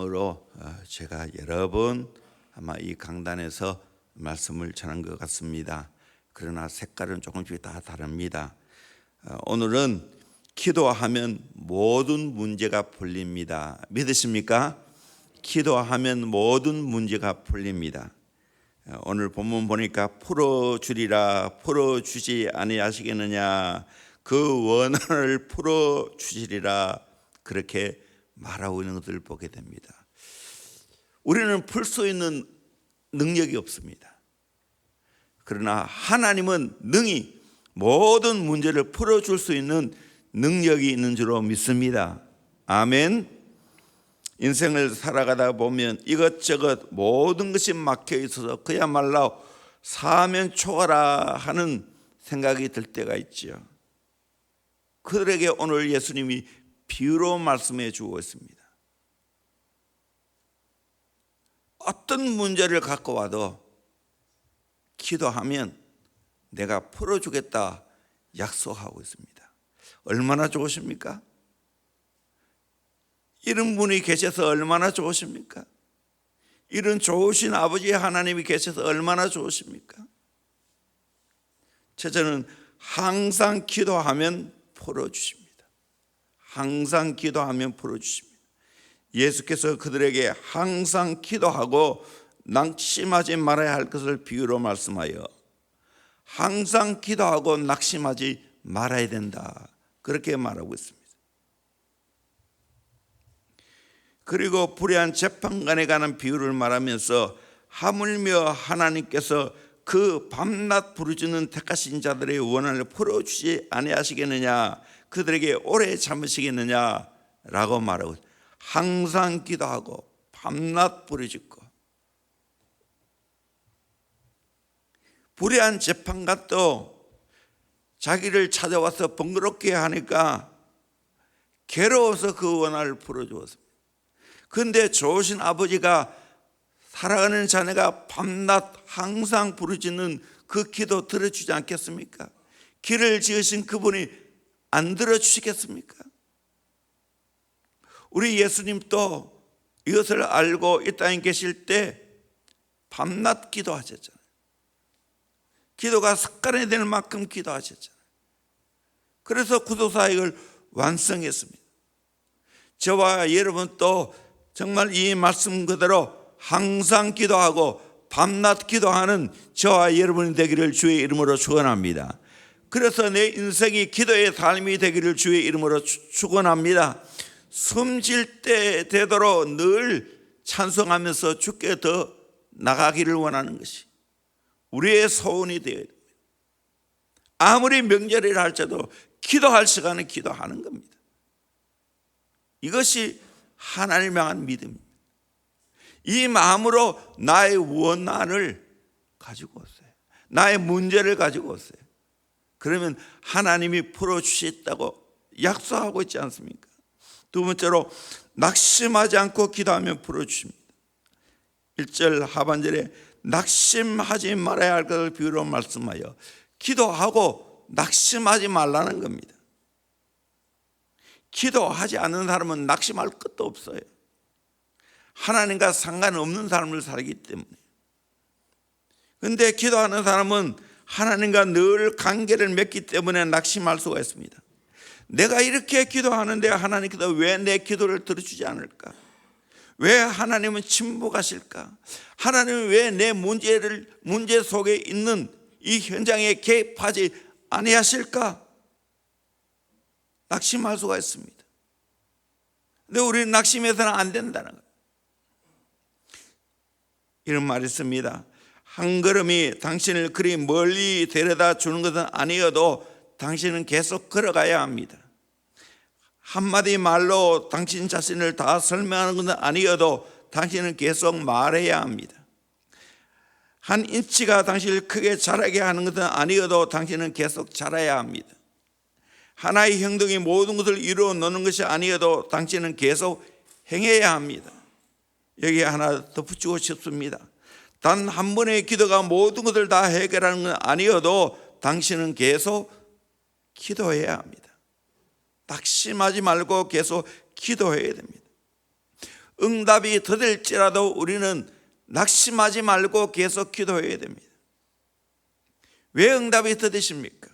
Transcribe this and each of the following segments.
으로 어, 제가 여러 번 아마 이 강단에서 말씀을 전한 것 같습니다. 그러나 색깔은 조금씩 다 다릅니다. 어, 오늘은 기도하면 모든 문제가 풀립니다. 믿으십니까? 기도하면 모든 문제가 풀립니다. 어, 오늘 본문 보니까 풀어 주리라 풀어 주지 아니하시겠느냐 그 원한을 풀어 주시리라 그렇게 말하고 있는 것들을 보게 됩니다. 우리는 풀 수 있는 능력이 없습니다. 그러나 하나님은 능히 모든 문제를 풀어줄 수 있는 능력이 있는 줄로 믿습니다. 아멘. 인생을 살아가다 보면 이것저것 모든 것이 막혀 있어서 그야말로 사면 초가라 하는 생각이 들 때가 있지요. 그들에게 오늘 예수님이 비유로 말씀해 주고 있습니다. 어떤 문제를 갖고 와도 기도하면 내가 풀어주겠다 약속하고 있습니다. 얼마나 좋으십니까? 이런 분이 계셔서 얼마나 좋으십니까? 이런 좋으신 아버지 하나님이 계셔서 얼마나 좋으십니까? 첫째는 항상 기도하면 풀어주십니다. 항상 기도하면 풀어주십니다. 예수께서 그들에게 항상 기도하고 낙심하지 말아야 할 것을 비유로 말씀하여 항상 기도하고 낙심하지 말아야 된다. 그렇게 말하고 있습니다. 그리고 불의한 재판관에 관한 비유를 말하면서 하물며 하나님께서 그 밤낮 부르짖는 택하신 자들의 원한을 풀어주지 아니하시겠느냐 그들에게 오래 참으시겠느냐라고 말하고 항상 기도하고 밤낮 부르짖고 불의한 재판관도 자기를 찾아와서 번거롭게 하니까 괴로워서 그 원한을 풀어주었습니다. 근데 좋으신 아버지가 살아가는 자네가 밤낮 항상 부르짖는 그 기도 들어주지 않겠습니까? 길을 지으신 그분이 안 들어주시겠습니까? 우리 예수님도 이것을 알고 이 땅에 계실 때 밤낮 기도하셨잖아요. 기도가 습관이 될 만큼 기도하셨잖아요. 그래서 구도사역을 완성했습니다. 저와 여러분 또 정말 이 말씀 그대로 항상 기도하고 밤낮 기도하는 저와 여러분이 되기를 주의 이름으로 축원합니다. 그래서 내 인생이 기도의 삶이 되기를 주의 이름으로 축원합니다. 숨질 때 되도록 늘 찬송하면서 주께 더 나가기를 원하는 것이 우리의 소원이 되어야 됩니다. 아무리 명절이라 할지라도 기도할 시간은 기도하는 겁니다. 이것이 하나님을 향한 믿음입니다. 이 마음으로 나의 원한을 가지고 오세요. 나의 문제를 가지고 오세요. 그러면 하나님이 풀어주셨다고 약속하고 있지 않습니까? 두 번째로 낙심하지 않고 기도하면 풀어주십니다. 1절 하반절에 낙심하지 말아야 할 것을 비유로 말씀하여 기도하고 낙심하지 말라는 겁니다. 기도하지 않는 사람은 낙심할 것도 없어요. 하나님과 상관없는 삶을 살기 때문에. 근데 기도하는 사람은 하나님과 늘 관계를 맺기 때문에 낙심할 수가 있습니다. 내가 이렇게 기도하는데 하나님께서 왜 내 기도를 들어주지 않을까? 왜 하나님은 침묵하실까? 하나님은 왜 내 문제를 문제 속에 있는 이 현장에 개입하지 아니하실까? 낙심할 수가 있습니다. 근데 우리는 낙심해서는 안 된다는 거예요. 이런 말이 있습니다. 한 걸음이 당신을 그리 멀리 데려다 주는 것은 아니어도 당신은 계속 걸어가야 합니다. 한마디 말로 당신 자신을 다 설명하는 것은 아니어도 당신은 계속 말해야 합니다. 한 인치가 당신을 크게 자라게 하는 것은 아니어도 당신은 계속 자라야 합니다. 하나의 행동이 모든 것을 이루어 놓는 것이 아니어도 당신은 계속 행해야 합니다. 여기 하나 덧붙이고 싶습니다. 단 한 번의 기도가 모든 것을 다 해결하는 건 아니어도 당신은 계속 기도해야 합니다. 낙심하지 말고 계속 기도해야 됩니다. 응답이 더될지라도 우리는 낙심하지 말고 계속 기도해야 됩니다. 왜 응답이 더디십니까?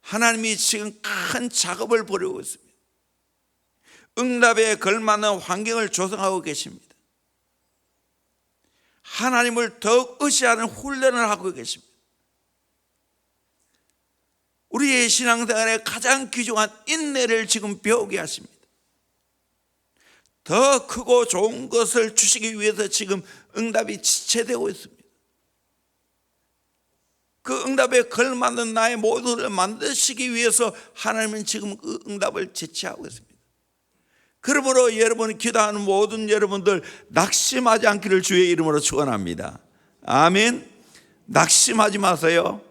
하나님이 지금 큰 작업을 벌이고 있습니다. 응답에 걸맞는 환경을 조성하고 계십니다. 하나님을 더욱 의지하는 훈련을 하고 계십니다. 우리의 신앙생활의 가장 귀중한 인내를 지금 배우게 하십니다. 더 크고 좋은 것을 주시기 위해서 지금 응답이 지체되고 있습니다. 그 응답에 걸맞는 나의 모두를 만드시기 위해서 하나님은 지금 그 응답을 제치하고 있습니다. 그러므로 여러분 기도하는 모든 여러분들 낙심하지 않기를 주의 이름으로 축원합니다. 아멘. 낙심하지 마세요.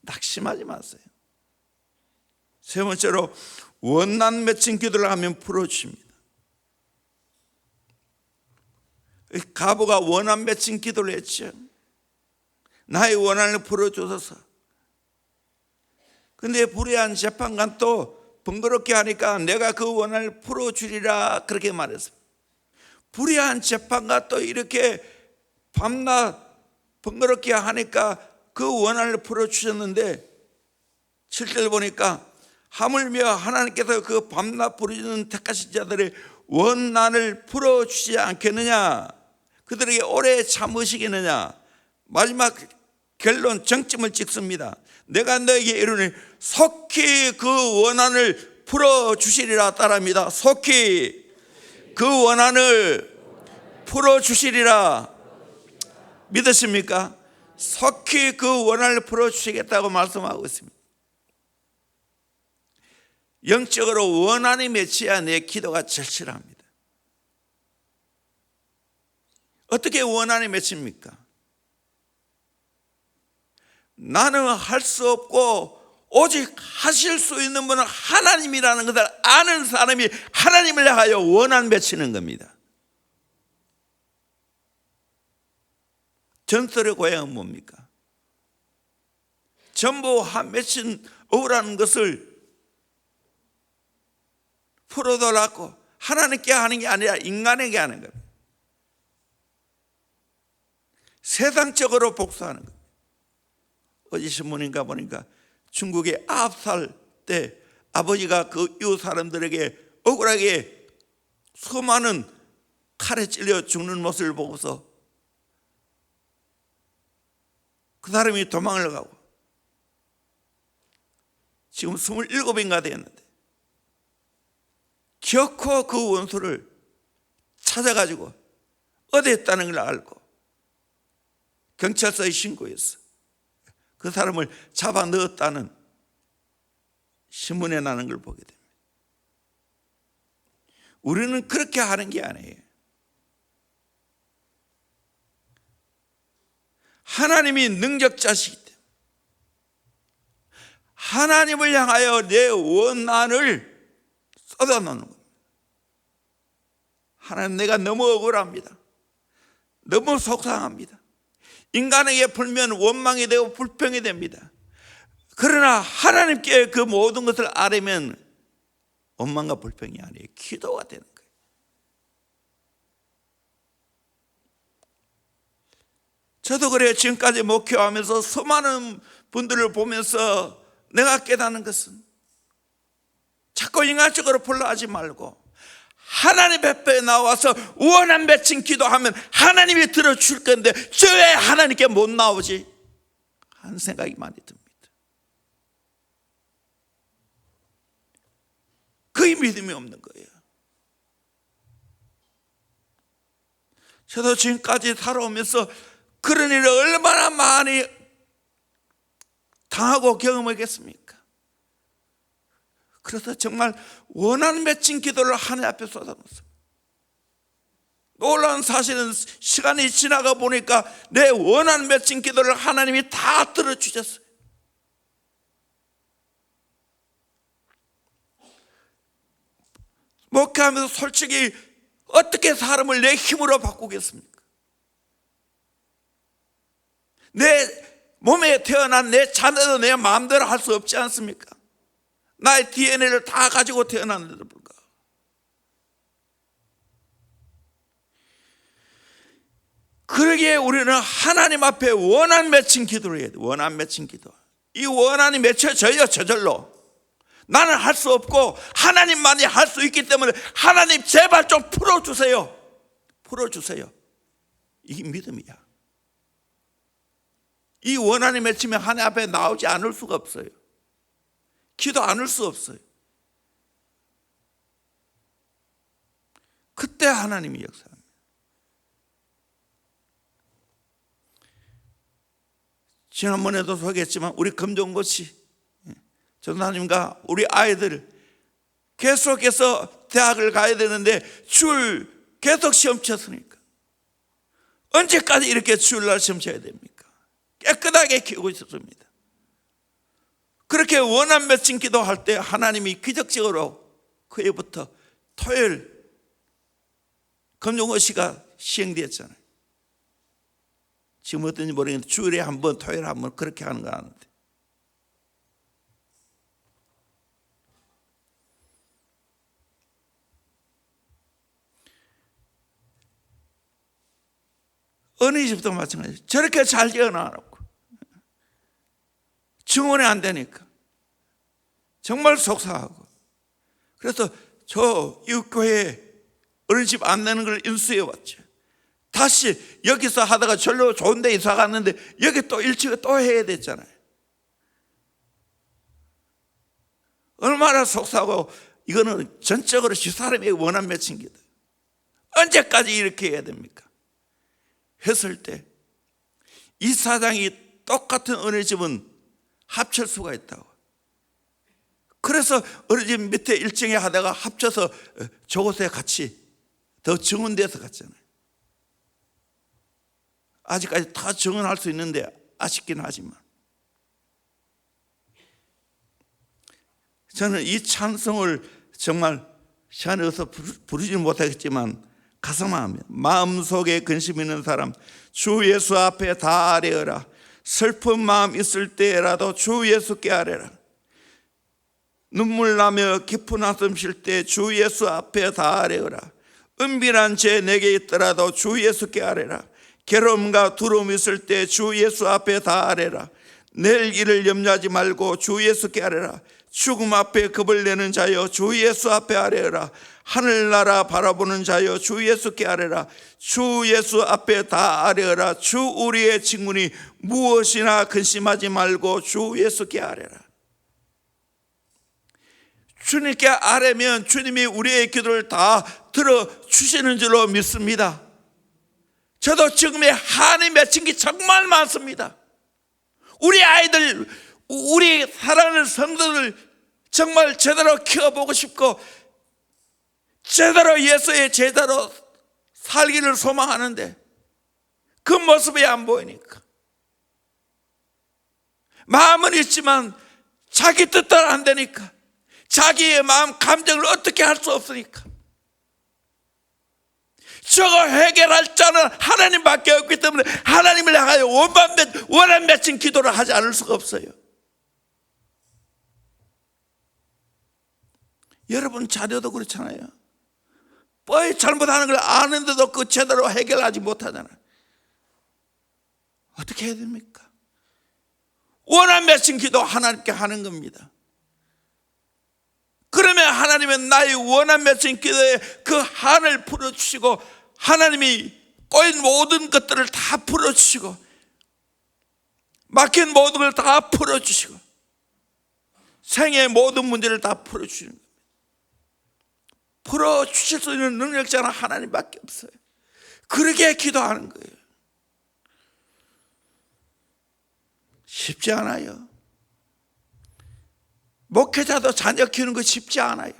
낙심하지 마세요. 세 번째로 원난 맺힌 기도를 하면 풀어주십니다. 가부가 원한 맺힌 기도를 했죠. 나의 원한을 풀어주소서. 근데 불의한 재판관 또 번거롭게 하니까 내가 그 원한을 풀어주리라 그렇게 말했습니다. 불의한 재판관 또 이렇게 밤낮 번거롭게 하니까 그 원한을 풀어주셨는데 7절 보니까 하물며 하나님께서 그 밤낮 부르짖는 택하신 자들의 원난을 풀어주지 않겠느냐? 그들에게 오래 참으시겠느냐? 마지막 결론 정점을 찍습니다 내가 너에게 이르니 속히 그 원한을 풀어 주시리라 따라합니다 속히 그 원한을 풀어 주시리라 믿으십니까? 속히 그 원한을 풀어 주시겠다고 말씀하고 있습니다 영적으로 원한이 맺혀야 내 기도가 절실합니다. 어떻게 원한이 맺힙니까? 나는 할 수 없고 오직 하실 수 있는 분은 하나님이라는 것을 아는 사람이 하나님을 향하여 원한 맺히는 겁니다. 전설의 고향은 뭡니까? 전부 한 맺힌 억울한 것을 풀어달라고 하나님께 하는 게 아니라 인간에게 하는 겁니다. 세상적으로 복수하는 겁니다. 어제 신문인가 보니까 중국의 아홉 살 때 아버지가 그 이웃 사람들에게 억울하게 수많은 칼에 찔려 죽는 모습을 보고서 그 사람이 도망을 가고 지금 27인가 되었는데 기어코 그 원수를 찾아가지고 어디 있다는 걸 알고 경찰서에 신고했어. 그 사람을 잡아 넣었다는 신문에 나는 걸 보게 됩니다. 우리는 그렇게 하는 게 아니에요. 하나님이 능력자시기 때문에 하나님을 향하여 내 원한을 쏟아놓는 겁니다. 하나님 내가 너무 억울합니다. 너무 속상합니다. 인간에게 풀면 원망이 되고 불평이 됩니다. 그러나 하나님께 그 모든 것을 아뢰면 원망과 불평이 아니에요. 기도가 되는 거예요. 저도 그래요. 지금까지 목회하면서 수많은 분들을 보면서 내가 깨닫는 것은 자꾸 인간적으로 불러하지 말고 하나님 앞에 나와서 원한 맺힌 기도하면 하나님이 들어줄 건데 저 왜 하나님께 못 나오지? 하는 생각이 많이 듭니다. 그게 믿음이 없는 거예요. 저도 지금까지 살아오면서 그런 일을 얼마나 많이 당하고 경험하겠습니까? 그래서 정말 원한 맺힌 기도를 하나님 앞에 쏟아놓습니다. 놀라운 사실은 시간이 지나가 보니까 내 원한 맺힌 기도를 하나님이 다 들어주셨어요. 목회하면서 솔직히 어떻게 사람을 내 힘으로 바꾸겠습니까? 내 몸에 태어난 내 자녀도 내 마음대로 할 수 없지 않습니까? 나의 DNA를 다 가지고 태어났는데도 불구하고 그러기에 우리는 하나님 앞에 원한 맺힌 기도를 해야 돼. 원한 맺힌 기도. 이 원한이 맺혀져요, 저절로. 나는 할 수 없고, 하나님만이 할 수 있기 때문에, 하나님 제발 좀 풀어주세요. 풀어주세요. 이게 믿음이야. 이 원한이 맺히면 하나님 앞에 나오지 않을 수가 없어요. 기도 않을 수 없어요. 그때 하나님이 역사합니다. 지난번에도 소개했지만 우리 금종고시 전사님과 우리 아이들 계속해서 대학을 가야 되는데 줄 계속 시험 쳤으니까 언제까지 이렇게 주일날 시험 쳐야 됩니까? 깨끗하게 키우고 있었습니다. 그렇게 원한 맺힌 기도할 때 하나님이 기적적으로 그 해부터 토요일 금종고시가 시행되었잖아요. 지금 어떤지 모르겠는데 주일에 한 번, 토요일에 한 번 그렇게 하는 거 아는데. 어린이집도 마찬가지. 저렇게 잘 지어놔놓고 증언이 안 되니까 정말 속상하고. 그래서 저 이웃교회 어린이집 안 내는 걸 인수해 왔죠. 다시 여기서 하다가 절로 좋은 데 이사 갔는데 여기 또 일치가 또 해야 됐잖아요. 얼마나 속상하고 이거는 전적으로 집사람의 원한 기도. 언제까지 이렇게 해야 됩니까? 했을 때 이 사장이 똑같은 어린이집은 합칠 수가 있다고. 그래서 어린이집 밑에 1층에 하다가 합쳐서 저곳에 같이 더 정원돼서 갔잖아요. 아직까지 다 정언할 수 있는데 아쉽긴 하지만 저는 이 찬송을 정말 시간이 어서 부르지 못하겠지만 가슴마음 마음속에 근심 있는 사람 주 예수 앞에 다 아뢰어라 슬픈 마음 있을 때라도 주 예수께 아뢰라. 눈물 나며 깊은 한숨 쉴 때 주 예수 앞에 다 아뢰어라. 은밀한 죄 내게 있더라도 주 예수께 아뢰라. 괴로움과 두려움 있을 때 주 예수 앞에 다 아뢰라. 내일 일을 염려하지 말고 주 예수께 아뢰라. 죽음 앞에 겁을 내는 자여 주 예수 앞에 아뢰라 하늘나라 바라보는 자여 주 예수께 아뢰라. 주 예수 앞에 다 아뢰라. 주 우리의 친구니 무엇이나 근심하지 말고 주 예수께 아뢰라. 주님께 아뢰면 주님이 우리의 기도를 다 들어 주시는 줄로 믿습니다. 저도 지금의 한이 맺힌 게 정말 많습니다. 우리 아이들 우리 사랑하는 성도들 정말 제대로 키워보고 싶고 제대로 예수의 제대로 살기를 소망하는데 그 모습이 안 보이니까. 마음은 있지만 자기 뜻대로 안 되니까. 자기의 마음 감정을 어떻게 할 수 없으니까. 저거 해결할 자는 하나님밖에 없기 때문에 하나님을 향하여 원반 맺, 원한 맺힌 기도를 하지 않을 수가 없어요. 여러분 자녀도 그렇잖아요 뻔히 잘못하는 걸 아는데도 그 제대로 해결하지 못하잖아요 어떻게 해야 됩니까? 원한 맺힌 기도 하나님께 하는 겁니다 그러면 하나님은 나의 원한 맺힌 기도에 그 한을 풀어주시고 하나님이 꼬인 모든 것들을 다 풀어주시고 막힌 모든 걸 다 풀어주시고 생의 모든 문제를 다 풀어주시는 풀어 주실 수 있는 능력자는 하나님밖에 없어요 그렇게 기도하는 거예요 쉽지 않아요 목회자도 자녀 키우는 거 쉽지 않아요.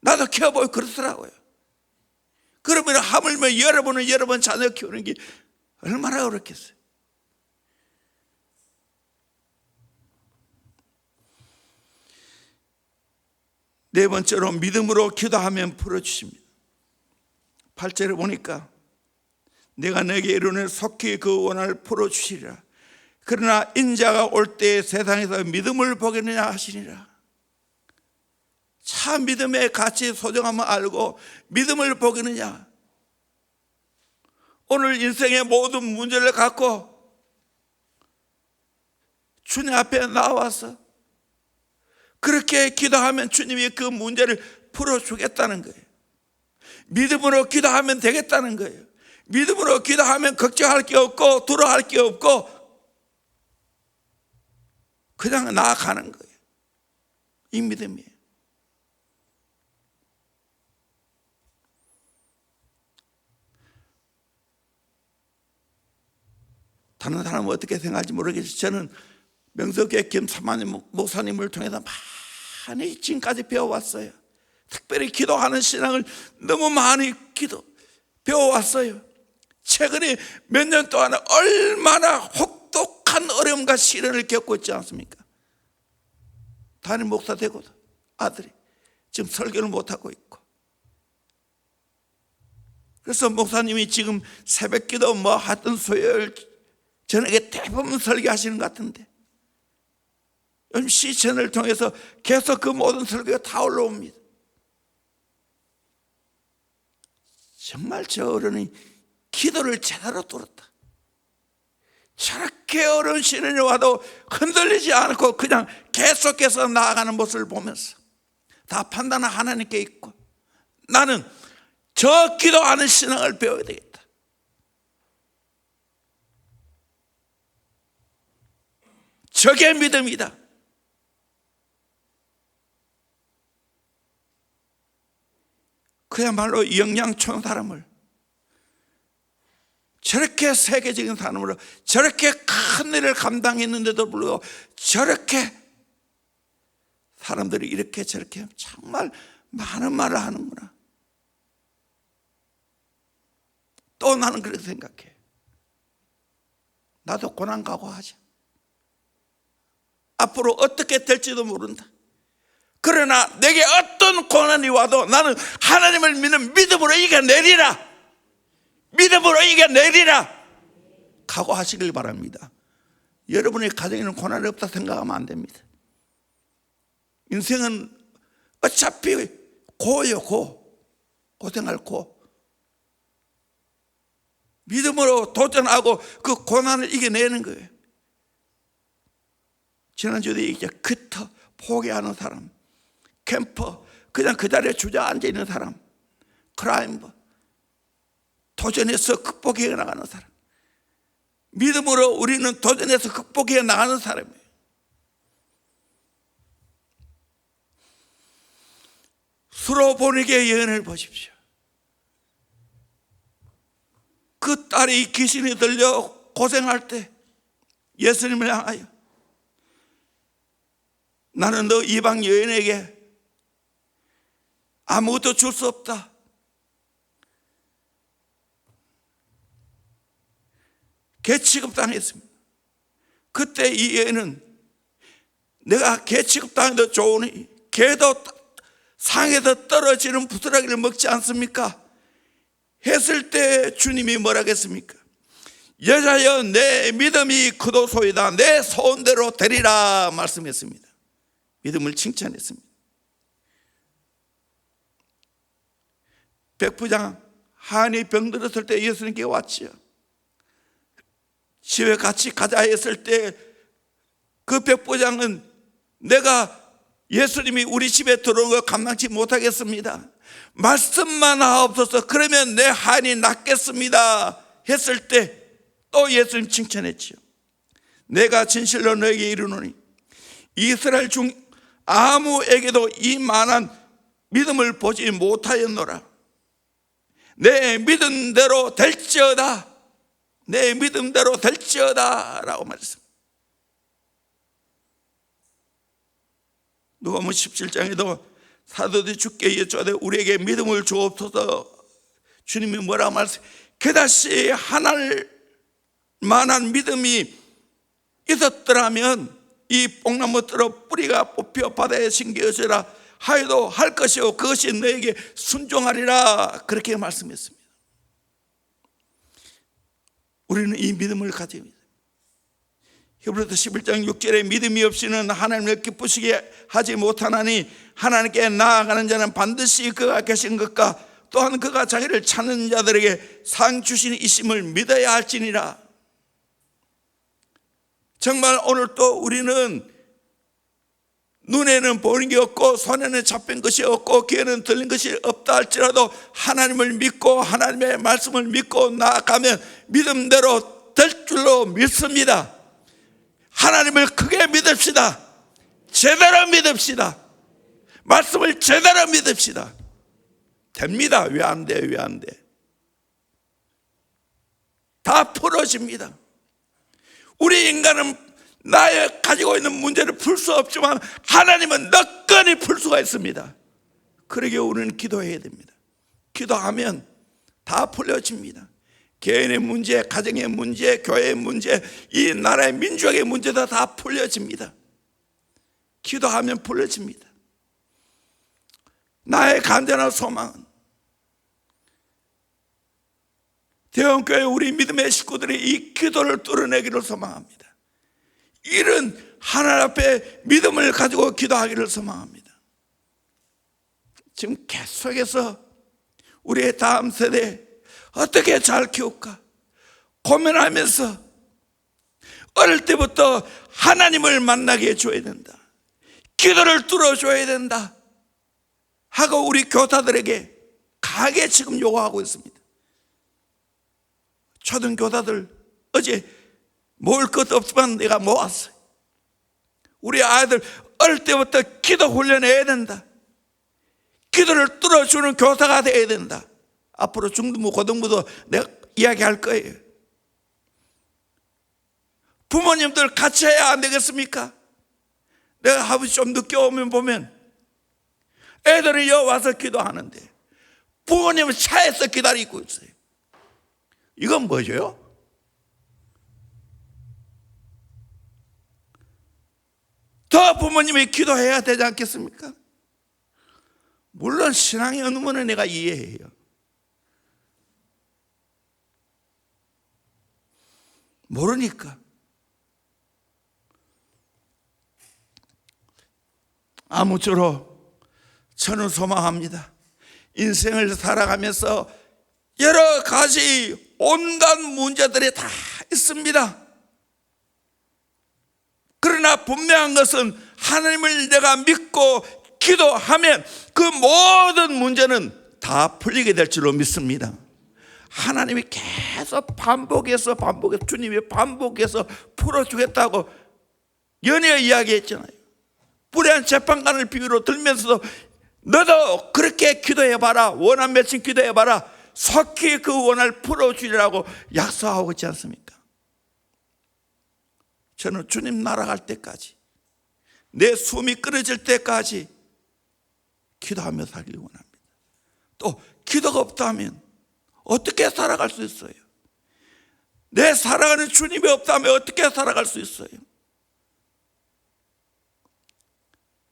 나도 키워보고 그렇더라고요. 그러면 하물며 여러분은 여러분 자녀 키우는 게 얼마나 어렵겠어요. 네 번째로 믿음으로 기도하면 풀어주십니다. 8절에 보니까 내가 내게 이르는 속히 그 원한을 풀어주시리라. 그러나 인자가 올때 세상에서 믿음을 보겠느냐 하시니라. 참 믿음의 가치 소중함을 알고 믿음을 보겠느냐. 오늘 인생의 모든 문제를 갖고 주님 앞에 나와서 그렇게 기도하면 주님이 그 문제를 풀어주겠다는 거예요. 믿음으로 기도하면 되겠다는 거예요. 믿음으로 기도하면 걱정할 게 없고 두려워할 게 없고 그냥 나아가는 거예요. 이 믿음이에요. 다른 사람은 어떻게 생각할지 모르겠지만 저는 명석의 김사만님 목사님을 통해서 많이 지금까지 배워왔어요. 특별히 기도하는 신앙을 너무 많이 기도 배워왔어요. 최근에 몇 년 동안 얼마나 혹독한 어려움과 시련을 겪고 있지 않습니까? 담임 목사 되고도 아들이 지금 설교를 못하고 있고 그래서 목사님이 지금 새벽 기도 뭐 하던 수요일 저녁에 대부분 설교하시는 것 같은데 요즘 시천을 통해서 계속 그 모든 설교가 다 올라옵니다 정말 저 어른이 기도를 제대로 뚫었다 저렇게 어려운 시련이 와도 흔들리지 않고 그냥 계속해서 나아가는 모습을 보면서 다 판단은 하나님께 있고 나는 저 기도하는 신앙을 배워야 되겠다. 저게 믿음이다. 그야말로 영양총 사람을 저렇게 세계적인 사람으로 저렇게 큰 일을 감당했는데도 불구하고 저렇게 사람들이 이렇게 저렇게 정말 많은 말을 하는구나. 또 나는 그렇게 생각해. 나도 고난 각오하자. 앞으로 어떻게 될지도 모른다. 그러나 내게 어떤 고난이 와도 나는 하나님을 믿는 믿음으로 이겨내리라. 믿음으로 이겨내리라. 각오하시길 바랍니다. 여러분의 가정에는 고난이 없다 생각하면 안 됩니다. 인생은 어차피 고요, 고. 고생할 고. 믿음으로 도전하고 그 고난을 이겨내는 거예요. 지난주에 이제 그터 포기하는 사람, 캠퍼, 그냥 그 자리에 주저앉아 있는 사람, 크라임버, 도전해서 극복해 나가는 사람. 믿음으로 우리는 도전해서 극복해 나가는 사람이에요. 수로 보내게 예언을 보십시오. 그 딸이 귀신이 들려 고생할 때 예수님을 향하여 나는 너 이방 여인에게 아무것도 줄 수 없다. 개 취급 당했습니다. 그때 이 여인은 내가 개 취급 당해도 좋으니 개도 상에서 떨어지는 부스러기를 먹지 않습니까? 했을 때 주님이 뭐라 했습니까? 여자여 내 믿음이 크도소이다 내 소원대로 되리라 말씀했습니다 믿음을 칭찬했습니다 백부장 한이 병들었을 때 예수님께 왔지요. 집에 같이 가자 했을 때 그 백부장은 내가 예수님이 우리 집에 들어온 걸 감당치 못하겠습니다. 말씀만 하옵소서. 그러면 내 한이 낫겠습니다 했을 때 또 예수님 칭찬했지요. 내가 진실로 너에게 이르노니 이스라엘 중 아무에게도 이만한 믿음을 보지 못하였노라 내 믿음대로 될지어다. 내 믿음대로 될지어다. 라고 말했습니다. 누가복음 17장에도 사도들이 주께 여쭤되 우리에게 믿음을 주옵소서. 주님이 뭐라 말씀 그다시 하날 만한 믿음이 있었더라면 이 뽕나무 들어 뿌리가 뽑혀 바다에 심겨지라 하여도 할 것이요 그것이 너에게 순종하리라. 그렇게 말씀했습니다. 우리는 이 믿음을 가져야 합니다. 히브리서 11장 6절에 믿음이 없이는 하나님을 기쁘시게 하지 못하나니 하나님께 나아가는 자는 반드시 그가 계신 것과 또한 그가 자기를 찾는 자들에게 상 주신 이심을 믿어야 할지니라. 정말 오늘 또 우리는 눈에는 보이는 게 없고 손에는 잡힌 것이 없고 귀에는 들린 것이 없다 할지라도 하나님을 믿고 하나님의 말씀을 믿고 나아가면 믿음대로 될 줄로 믿습니다. 하나님을 크게 믿읍시다. 제대로 믿읍시다. 말씀을 제대로 믿읍시다. 됩니다. 왜 안 돼? 왜 안 돼? 다 풀어집니다. 우리 인간은 나의 가지고 있는 문제를 풀 수 없지만 하나님은 너끈히 풀 수가 있습니다. 그러게 우리는 기도해야 됩니다. 기도하면 다 풀려집니다. 개인의 문제, 가정의 문제, 교회의 문제, 이 나라의 민족의 문제도 다 풀려집니다. 기도하면 풀려집니다. 나의 간절한 소망은 대원교회 우리 믿음의 식구들이 이 기도를 뚫어내기를 소망합니다. 이런 하나님 앞에 믿음을 가지고 기도하기를 소망합니다. 지금 계속해서 우리의 다음 세대 어떻게 잘 키울까 고민하면서 어릴 때부터 하나님을 만나게 해줘야 된다. 기도를 뚫어줘야 된다. 하고 우리 교사들에게 강하게 지금 요구하고 있습니다. 초등 교사들 어제 먹을 것도 없지만 내가 모았어요. 우리 아이들 어릴 때부터 기도 훈련해야 된다. 기도를 뚫어주는 교사가 돼야 된다. 앞으로 중등부, 고등부도 내가 이야기할 거예요. 부모님들 같이 해야 안 되겠습니까? 내가 아버지 좀 늦게 오면 보면 애들이 여 와서 기도하는데 부모님은 차에서 기다리고 있어요. 이건 뭐죠? 더 부모님이 기도해야 되지 않겠습니까? 물론 어느 분은 내가 이해해요. 모르니까. 아무쪼록 저는 소망합니다. 인생을 살아가면서 여러 가지 온갖 문제들이 다 있습니다. 그러나 분명한 것은 하나님을 내가 믿고 기도하면 그 모든 문제는 다 풀리게 될 줄로 믿습니다. 하나님이 계속 반복해서 반복해서 주님이 반복해서 풀어주겠다고 연애 이야기했잖아요. 불의한 재판관을 비유로 들면서도 너도 그렇게 기도해봐라 원한 맺힌 기도해봐라 속히 그 원을 풀어주리라고 약속하고 있지 않습니까? 저는 주님 날아갈 때까지 내 숨이 끊어질 때까지 기도하며 살기 원합니다. 또 기도가 없다면 어떻게 살아갈 수 있어요? 내 살아가는 주님이 없다면 어떻게 살아갈 수 있어요?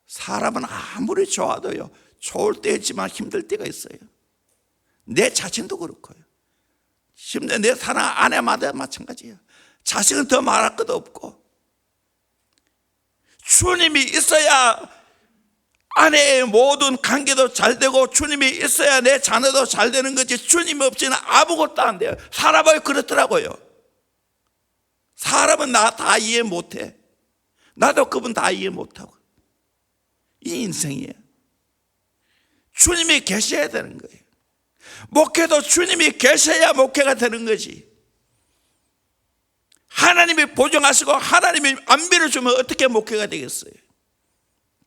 사람은 아무리 좋아도요, 좋을 때 있지만 힘들 때가 있어요. 내 자신도 그렇고요. 심지어 내 사랑 아내마다 마찬가지예요. 자식은 더 말할 것도 없고. 주님이 있어야 아내의 모든 관계도 잘 되고 주님이 있어야 내 자녀도 잘 되는 거지 주님이 없이는 아무것도 안 돼요. 사람은 그렇더라고요. 사람은 나 다 이해 못해. 나도 그분 다 이해 못하고. 이 인생이에요. 주님이 계셔야 되는 거예요. 목회도 주님이 계셔야 목회가 되는 거지. 하나님이 보증하시고 하나님이 안 빌어주면 어떻게 목회가 되겠어요?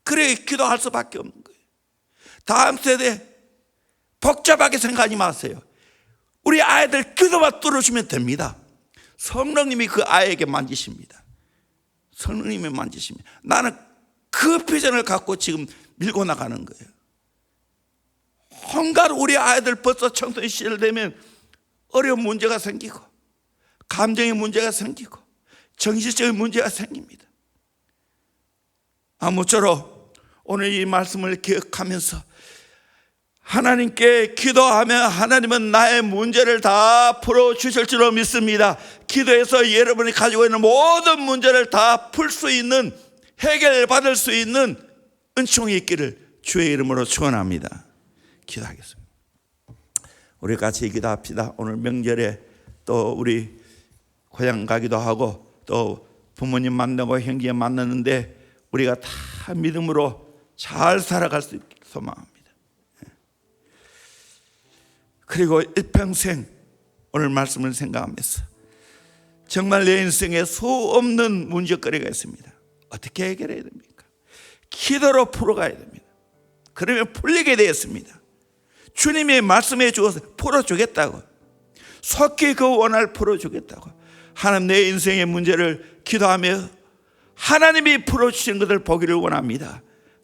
그래 기도할 수밖에 없는 거예요. 다음 세대 복잡하게 생각하지 마세요. 우리 아이들 기도만 뚫어주면 됩니다. 성령님이 그 아이에게 만지십니다. 성령님이 만지십니다. 나는 그 비전을 갖고 지금 밀고 나가는 거예요. 혼갈 우리 아이들 벌써 청소년 시절 되면 어려운 문제가 생기고 감정의 문제가 생기고 정신적인 문제가 생깁니다. 아무쪼록 오늘 이 말씀을 기억하면서 하나님께 기도하면 하나님은 나의 문제를 다 풀어 주실 줄로 믿습니다. 기도해서 여러분이 가지고 있는 모든 문제를 다 풀 수 있는 해결받을 수 있는 은총이 있기를 주의 이름으로 축원합니다. 기도하겠습니다. 우리 같이 기도합시다. 오늘 명절에 또 우리 고향 가기도 하고 또 부모님 만나고 형제 만나는데 우리가 다 믿음으로 잘 살아갈 수 있길 소망합니다. 그리고 일평생 오늘 말씀을 생각하면서 정말 내 인생에 수 없는 문제거리가 있습니다. 어떻게 해결해야 됩니까? 기도로 풀어가야 됩니다. 그러면 풀리게 되었습니다. 주님이 말씀해 주어서 풀어주겠다고. 속히 그 원할 풀어주겠다고. 하나님 내 인생의 문제를 기도하며 하나님이 풀어주신 것을 보기를 원합니다.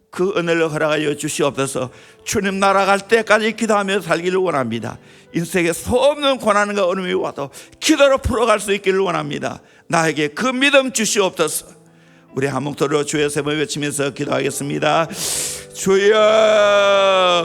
그 은혜를 허락하여 주시옵소서 주님 날아갈 때까지 기도하며 살기를 원합니다. 인생에 소없는 고난과 어려움이 와도 기도로 풀어갈 수 있기를 원합니다. 나에게 그 믿음 주시옵소서 우리 한 목소리로 주의 세번 외치면서 기도하겠습니다. 주여